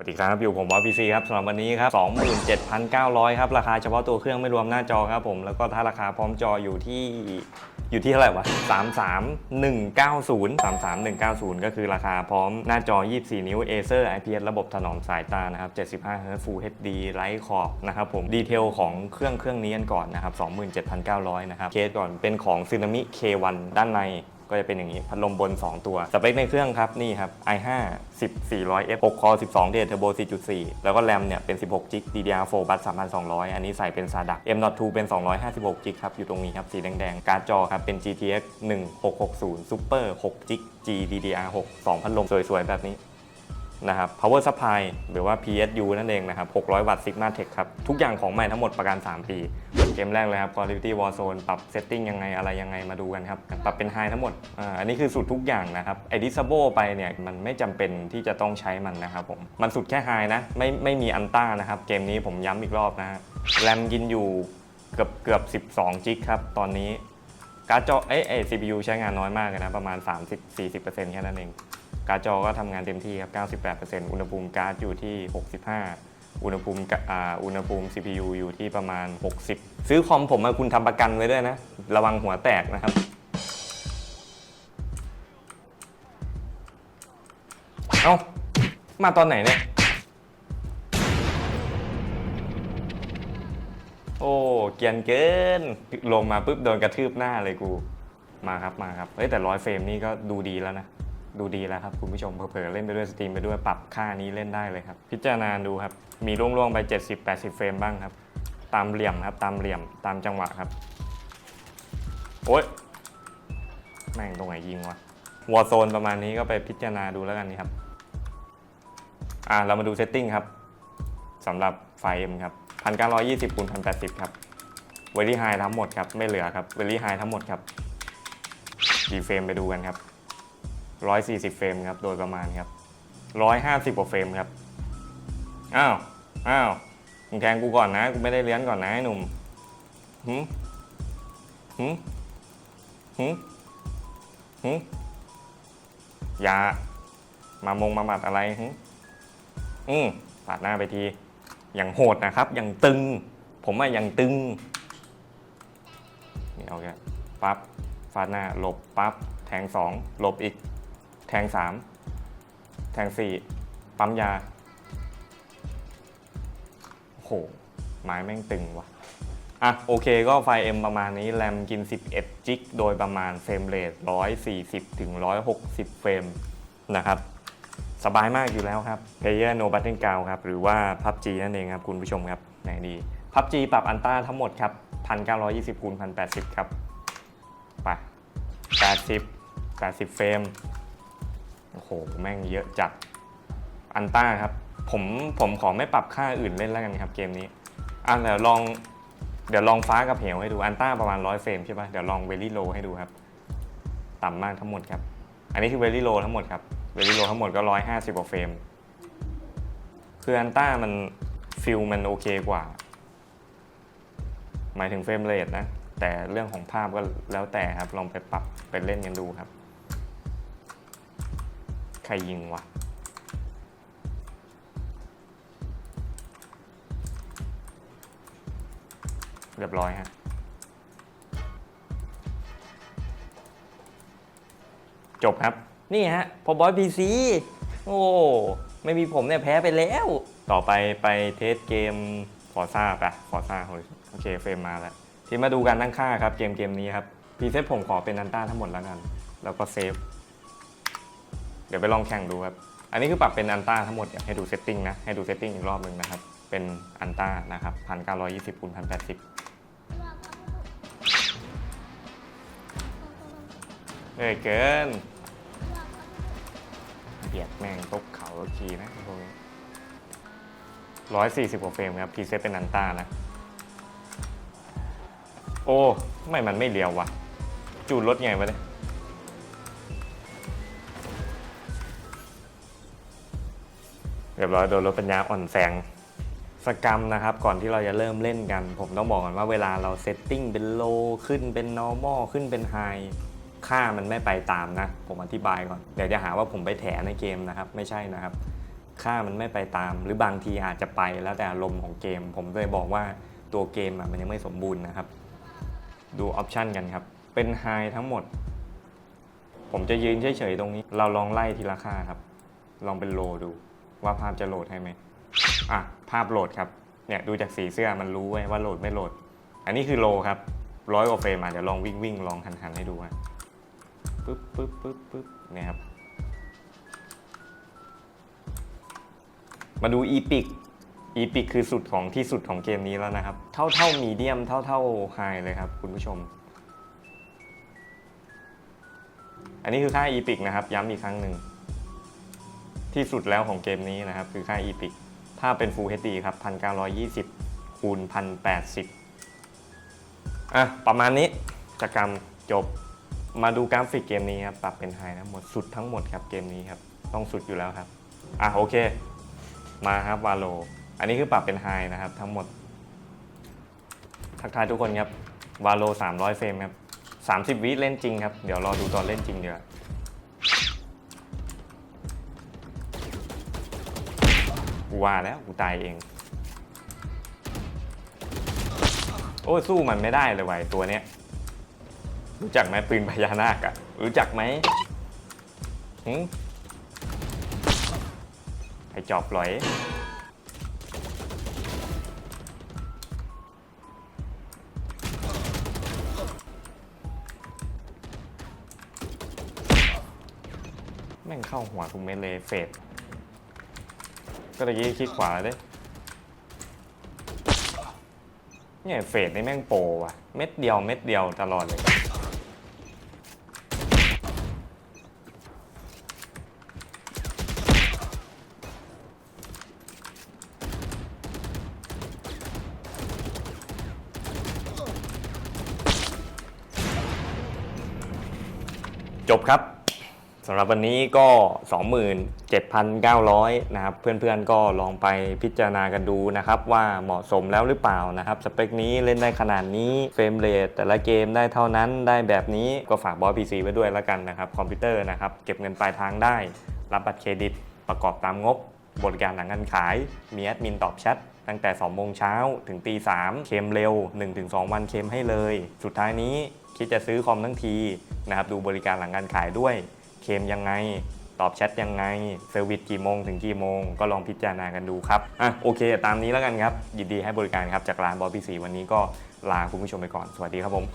สวัสดีครับอยู่ผมวอพีซีครับสำหรับวันนี้ครับ27,900ครับราคาเฉพาะตัวเครื่องไม่รวมหน้าจอครับผมแล้วก็ถ้าราคาพร้อมจออยู่ที่อยู่ที่เท่าไหร่วะ33190 33190 ก็คือราคาพร้อมหน้าจอ 24 นิ้ว Acer IPS ระบบถนอมสายตานะครับ75 Hz Full HD ไร้ขอบนะครับผมดีเทลของเครื่องเครื่องนี้กันก่อนนะครับ27,900นะครับเคสก่อนเป็นของ Tsunami K1 ด้านใน ก็จะเป็นอย่างนี้พัดลมบน 2 ตัว สเปคในเครื่องครับนี่ครับ i5 10 400F 6 core 12 เดทเทอร์โบ4.4 แล้วก็แรมเนี่ยเป็น 16 g b DDR4 บัส3,200 อันนี้ใส่เป็น SADA M.2 เป็น 256 g b ครับอยู่ตรงนี้ครับสีแดงๆ การ์ดจอครับเป็น GTX 1660 Super 6 g b GDDR6 2พัดลมสวยๆ แบบนี้นะครับ power supply หรือว่า PSU นั่นเองนะครับ 600 วัตต์ Sigma Tech ครับ ทุกอย่างของใหม่ทั้งหมดประกัน 3 ปี เกมแรกเลยครับ Call of Duty Warzone ปรับ setting ยังไงอะไรยังไงมาดูกันครับ ปรับเป็น high ทั้งหมดอ่าอันนี้คือสุดทุกอย่างนะครับไอ้ disable ไปเนี่ยมันไม่จำเป็นที่จะต้องใช้มันนะครับผม มันสุดแค่ high นะไม่ไม่มีอันต้านะครับ เกมนี้ผมย้ำอีกรอบนะฮะแรมกินอยู่เกือบเกือบ 12 จิกครับ ตอนนี้การ์ดจอเอ้ยเอ้ย CPU ใช้งานน้อยมากนะประมาณ 30-40%แค่นั้นเองการ์ดจอก็ทำงานเต็มที่ครับ 98%อุณหภูมิการ์ดอยู่ที่ 65 อุณหภูมิกะอ่าอุณหภูมิ CPU อยู่ที่ประมาณ 60 ซื้อคอมผมมาคุณทำประกันไว้ด้วยนะ ระวังหัวแตกนะครับ เอ้า มาตอนไหนเนี่ย โอ้เกียนเกิน ลงมาปุ๊บโดนกระทืบหน้าเลยกู มาครับมาครับ เฮ้ยแต่ร้อยเฟรมนี่ก็ดูดีแล้วนะ ดูดีแล้วครับคุณผู้ชมเผลอๆเล่นไปด้วยสตรีมไปด้วยปรับค่านี้เล่นได้เลยครับ พิจารณาดูครับ มีร่วงๆไป 70-80 เฟรมบ้างครับ ตามเหลี่ยมครับ ตามเหลี่ยมตามจังหวะครับ โอ๊ยแม่งตรงไหนยิงวะวอร์โซนประมาณนี้ก็ไปพิจารณาดูแล้วกันนี่ครับ อ่าเรามาดูเซตติ้งครับสำหรับไฟเอ็มครับ1920คูณ1080ครับเวลี่ไฮทั้งหมดครับ ไม่เหลือครับเวลี่ไฮทั้งหมดครับกี่เฟรมไปดูกันครับ 140 เฟรมครับ โดยประมาณครับ 150 กว่าเฟรมครับ อ้าว อ้าว มึงแทงกูก่อนนะ กูไม่ได้เลี้ยนก่อนนะหนุ่มหืมหืมหืมหืมอย่ามามงมาบัดอะไรหืมอืมปาดหน้าไปที อย่างโหดนะครับ อย่างตึง ผมว่าอย่างตึง นี่เอาแค่ปั๊บฟาดหน้า หลบปั๊บ แทงสอง หลบอีก แทงสามแทงสี่ปั๊มยา โอ้โห ไม้แม่งตึงว่ะ อะ โอเคก็ไฟ M ประมาณนี้ แรมกิน 11 จิก โดยประมาณเฟรมเรท140 ถึง 160 เฟรมนะครับ สบายมากอยู่แล้วครับ Player No Button g o w ครับ หรือว่า PUBG นั่นเองครับ คุณผู้ชมครับไหนดี PUBG ปรับอันต้าทั้งหมดครับ 1920คูณ1080 ครับ ไป 80 80 เฟรม โอ้โห แม่งเยอะจัด อันต้าครับ ผมผมขอไม่ปรับค่าอื่นเล่นแล้วกันครับเกมนี้ อะเดี๋ยวลอง เดี๋ยวลองฟ้ากับเหวให้ดู อันต้าประมาณ100เฟรมใช่ปะเดี๋ยวลองเวลี่โลให้ดูครับ ต่ำมากทั้งหมดครับ อันนี้คือเวลี่โลทั้งหมดครับ เวลี่โลทั้งหมดก็150กว่าเฟรม คืออันต้ามันฟิลมันโอเคกว่า หมายถึงเฟรมเรทนะ แต่เรื่องของภาพก็แล้วแต่ครับ ลองไปปรับไปเล่นกันดูครับ ใครยิงวะเรียบร้อยฮะจบครับ นี่ฮะ พอบอยพีซีโอ้ ไม่มีผมเนี่ยแพ้ไปแล้ว ต่อไปไปเทสเกมฟอร์ซ่าปะฟอร์ซ่าโอเคเฟรมมาแล้ว ที่มาดูการตั้งค่าครับ เกมเกมนี้ครับ พีเซตผมขอเป็นอันต้าทั้งหมดแล้วกัน แล้วก็เซฟ เดี๋ยวไปลองแข่งดูครับ อันนี้คือปรับเป็นอันต้าทั้งหมดอยากให้ดูเซตติ้งนะ ให้ดูเซตติ้งอีกรอบหนึ่งนะครับ เป็นอันต้านะครับ1920คูณ1080เอ้ยเกินเบียดแม่งตกเขาทีนะพวกนี้ร้อยสี่สิบกว่าเฟรมครับพีเซตเป็นอันต้านะ โอ้ ไม่มันไม่เลียววะ จูนรถไงวะเนี่ย เรียบร้อยโดนรถปัญญาอ่อนแสงสกรรมนะครับ ก่อนที่เราจะเริ่มเล่นกัน ผมต้องบอกก่อนว่าเวลาเราเซตติ้งเป็นโลขึ้นเป็น normal ขึ้นเป็น high ค่ามันไม่ไปตามนะ ผมอธิบายก่อน เดี๋ยวจะหาว่าผมไปแถในเกมนะครับ ไม่ใช่นะครับ ค่ามันไม่ไปตาม หรือบางทีอาจจะไปแล้วแต่อารมณ์ของเกม ผมเลยบอกว่าตัวเกมมันยังไม่สมบูรณ์นะครับ ดูออปชันกันครับ เป็นไฮทั้งหมด ผมจะยืนเฉยๆตรงนี้ เราลองไล่ทีละค่าครับ ลองเป็นโลดู ว่าภาพจะโหลดให้ไหมอะภาพโหลดครับ เนี่ยดูจากสีเสื้อมันรู้ไว้ว่าโหลดไม่โหลด อันนี้คือโลครับร้อยกว่าเฟรมอะเดี๋ยวลองวิ่งวิ่งลองหันหันให้ดูฮะปึ๊บปึ๊บปึ๊บปึ๊บเนี่ยครับ มาดูอีพิกอีพิกคือสุดของที่สุดของเกมนี้แล้วนะครับ เท่าเท่ามีเดียมเท่าเท่าไฮเลยครับ คุณผู้ชม อันนี้คือค่าอีพิกนะครับ ย้ำอีกครั้งหนึ่ง ที่สุดแล้วของเกมนี้นะครับ คือค่าอีพิกถ้าเป็น Full HD ครับ 1920 คูณ 1080 อะ ประมาณนี้กิจกรรมจบมาดูกราฟิกเกมนี้ครับ ปรับเป็นไฮนะหมดสุดทั้งหมดครับเกมนี้ครับ ต้องสุดอยู่แล้วครับ อะ โอเค มาครับวาโล อันนี้คือปรับเป็นไฮนะครับทั้งหมด ทักทายทุกคนครับวาโล300 เฟรมครับ 30 วิเล่นจริงครับ เดี๋ยวรอดูตอนเล่นจริงเดี๋ยว กูว่าแล้วกูตายเอง โอ้สู้มันไม่ได้เลยว่ะไอ้ตัวเนี้ย รู้จักไหมปืนพญานาคอะรู้จักไหมหืมไอจอบหลอยแม่งเข้าหัวทุกเม็ดเลยเฟด ก็ตะกี้คลิกขวาเลยเนี่ยเฟดนี่แม่งโปรว่ะ เม็ดเดียวเม็ดเดียวตลอดเลย จบครับำหรับวันนี้ก็ 27,900 นะครับ เพื่อนๆก็ลองไปพิจารณากันดูนะครับ ว่าเหมาะสมแล้วหรือเปล่านะครับ สเปคนี้เล่นได้ขนาดนี้เฟรมเรทแต่ละเกมได้เท่านั้นได้แบบนี้ก็ฝากบอสพีซีไว้ด้วยแล้วกันนะครับ คอมพิวเตอร์นะครับ เก็บเงินปลายทางได้ รับบัตรเครดิตประกอบตามงบบริการหลังการขาย มีแอดมินตอบแชทตั้งแต่ 2 โมงเช้าถึงตี3เคมเร็ว 1-2 วันเคมให้เลย สุดท้ายนี้คิดจะซื้อคอมทั้งทีนะครับดูบริการหลังการขายด้วย ลมยังไง ตอบแชทยังไงเซอร์วิสกี่โมงถึงกี่โมง ก็ลองพิจารณากันดูครับอะโอเค ตามนี้แล้วกันครับ ยินดีให้บริการครับจากร้านบอสพีสีวันนี้ก็ลาคุณผู้ชมไปก่อนสวัสดีครับผม